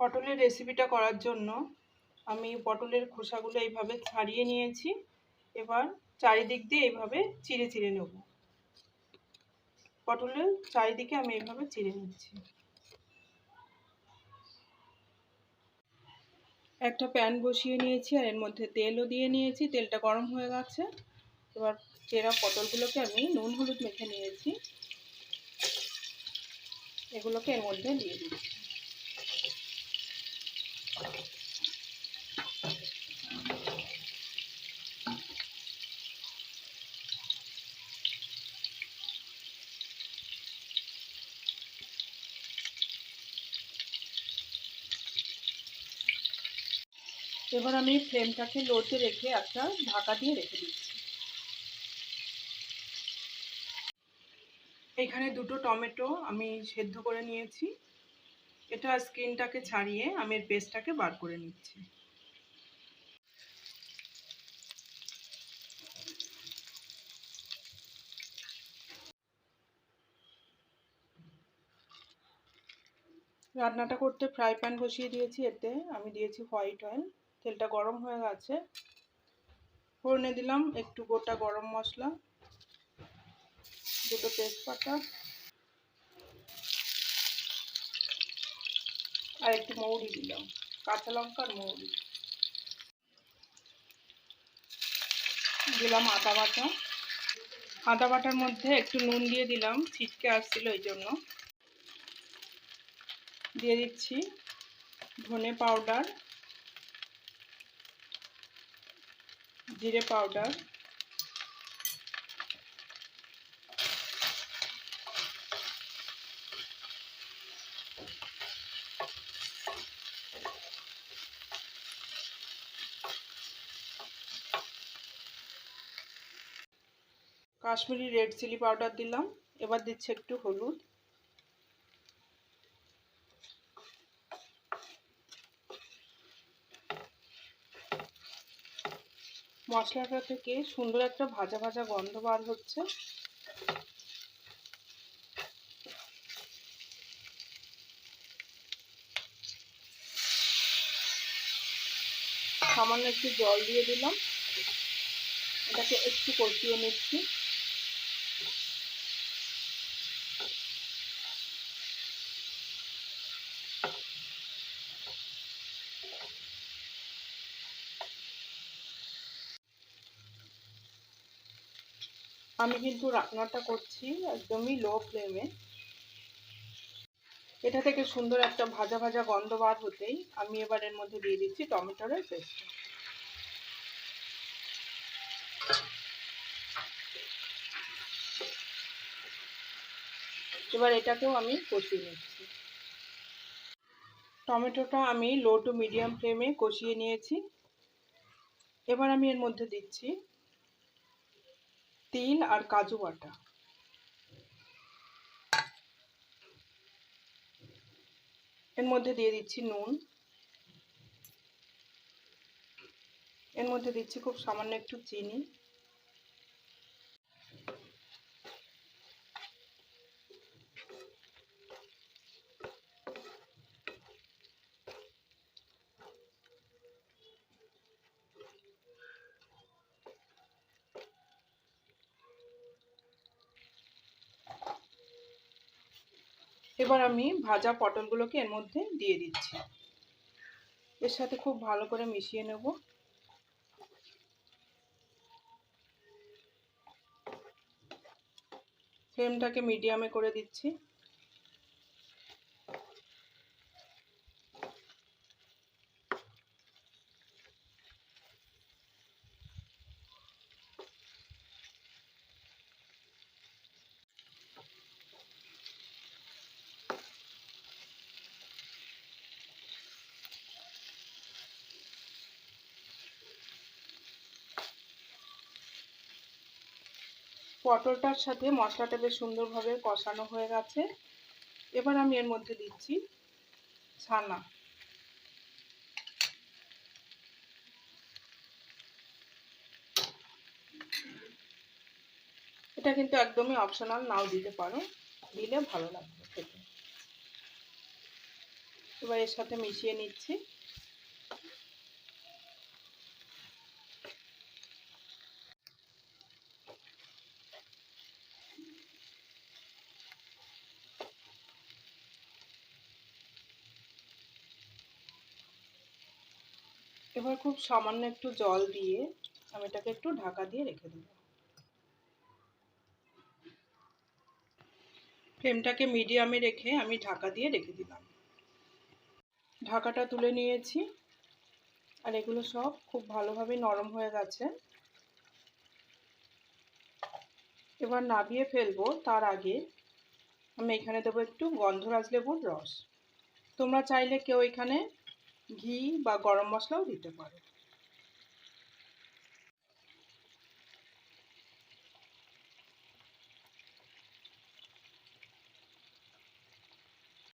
পটলের রেসিপিটা করার জন্য আমি পটলের খোসাগুলো এইভাবে ছাড়িয়ে নিয়েছি। এবার চারিদিক দিয়ে এইভাবে চিড়ে চিড়ে নেব। পটলের চারিদিকে আমি এইভাবে চিড়ে নিচ্ছি। একটা প্যান বসিয়ে নিয়েছি আর এর মধ্যে তেলও দিয়ে নিয়েছি। তেলটা গরম হয়ে গেছে। এবার চেরা পটলগুলোকে আমি নুন হলুদ মেখে নিয়েছি। এগুলোকে এর মধ্যে দিয়ে দিচ্ছি। এবার আমি ফ্লেমটাকে লোতে রেখে একটা ঢাকা দিয়ে রেখে দিচ্ছি। এখানে দুটো টমেটো আমি সেদ্ধ করে নিয়েছি। এটা স্কিনটাকে ছাড়িয়ে আমি এর পেস্টটাকে বার করে নিচ্ছি। রান্নাটা করতে ফ্রাই প্যান বসিয়ে দিয়েছি এতে। আমি দিয়েছি হোয়াইট অয়েল। তেলটা গরম হয়ে গেছে। ফোড়নে দিলাম একটু গোটা গরম মশলা, দুটো তেজপাতা। আর একটু মৌরি দিলাম, কাঁচা লঙ্কা আর মৌরি। দিলাম আদা বাটা। আদা বাটার মধ্যে একটু নুন দিয়ে দিলাম, ছিটকে আসছিল ওই জন্য। দিয়ে দিচ্ছি ধনে পাউডার, জিরে powder. Kashmiri red chilli powder দিলাম। এবার দিচ্ছি একটু হলুদ। মশলাটা থেকে সুন্দর একটা ভাজা ভাজা গন্ধ বার হচ্ছে। সামান্য একটু জল দিয়ে দিলাম। এটাকে একটু কষিয়ে নিচ্ছি। আমি কিন্তু রান্নাটা করছি একদমই লো ফ্লেমে। এটা থেকে সুন্দর একটা ভাজা ভাজা গন্ধ বার হতেই আমি এবার এর মধ্যে দিয়ে দিচ্ছি টমেটোরের পেস্ট। এবার এটাকেও আমি কষিয়ে নিচ্ছি। টমেটোটা আমি লো টু মিডিয়াম ফ্লেমে কষিয়ে নিয়েছি। এবার আমি এর মধ্যে দিচ্ছি তিল আর কাজু বাটা। এর মধ্যে দিয়ে দিচ্ছি নুন। এর মধ্যে দিচ্ছি খুব সামান্য একটু চিনি। এবার আমি ভাজা পটলগুলোকে এর মধ্যে দিয়ে দিচ্ছি। এর সাথে খুব ভালো করে মিশিয়ে নেব। ফ্লেমটাকে মিডিয়ামে করে দিচ্ছি। পটলটার সাথে মশলাটা বেশ সুন্দরভাবে কষানো হয়ে গেছে। এবার আমি এর মধ্যে দিচ্ছি ছানা। এটা কিন্তু একদমই অপশনাল নাও দিতে পারো। দিলে ভালো লাগবে খেতে। এবার এর সাথে মিশিয়ে নিচ্ছি। এবার খুব সামান্য একটু জল দিয়ে আমি এটাকে একটু ঢাকা দিয়ে রেখে দেব। ফ্লেমটাকে মিডিয়ামে রেখে আমি ঢাকা দিয়ে রেখে দিলাম। ঢাকাটা তুলে নিয়েছি। আর এগুলো সব খুব ভালোভাবে নরম হয়ে গেছে। এবার নাবিয়ে ফেলব তার আগে আমি এখানে দেবো একটু গন্ধরাজ লেবুর রস। তোমরা চাইলে কেউ এখানে ঘি বা গরম মশলাও দিতে পারো।